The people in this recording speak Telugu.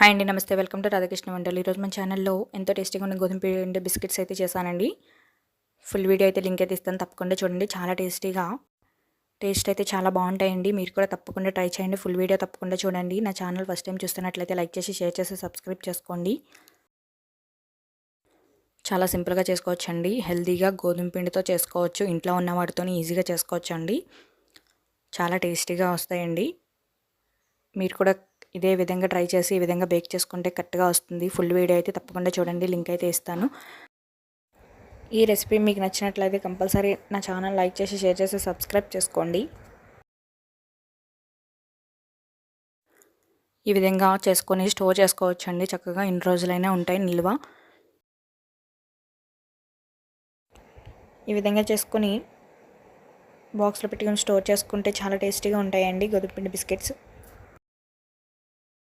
హాయ్ అండి నమస్తే. వెల్కమ్ టు రాధాకృష్ణ వంటలు ఈరోజు మన ఛానల్లో ఎంతో టేస్టీగా ఉన్న గోధుమ పిండి బిస్కెట్స్ అయితే చేశానండి. ఫుల్ వీడియో అయితే లింక్ అయితే ఇస్తాను. తప్పకుండా చూడండి. చాలా టేస్టీగా. టేస్ట్ అయితే చాలా బాగుంటాయండి. మీరు కూడా తప్పకుండా ట్రై చేయండి. ఫుల్ వీడియో తప్పకుండా చూడండి. నా ఛానల్ ఫస్ట్ టైం చూస్తున్నట్లయితే లైక్ చేసి షేర్ చేసి సబ్స్క్రైబ్ చేసుకోండి. చాలా సింపుల్గా చేసుకోవచ్చు అండి హెల్తీగా గోధుమ పిండితో చేసుకోవచ్చు. ఇంట్లో ఉన్న వాటితో ఈజీగా చేసుకోవచ్చు అండి చాలా టేస్టీగా వస్తాయండి. మీరు కూడా ఇదే విధంగా ట్రై చేసి ఈ విధంగా బేక్ చేసుకుంటే కరెక్ట్గా వస్తుంది. ఫుల్ వీడియో అయితే తప్పకుండా చూడండి. లింక్ అయితే ఇస్తాను. ఈ రెసిపీ మీకు నచ్చినట్లయితే కంపల్సరీ నా ఛానల్ లైక్ చేసి షేర్ చేసి సబ్స్క్రైబ్ చేసుకోండి. ఈ విధంగా చేసుకొని స్టోర్ చేసుకోవచ్చు అండి చక్కగా ఇన్ని రోజులైనా ఉంటాయి నిల్వ. ఈ విధంగా చేసుకొని బాక్స్లో పెట్టుకొని స్టోర్ చేసుకుంటే చాలా టేస్టీగా ఉంటాయండి గోధుమపిండి బిస్కెట్స్.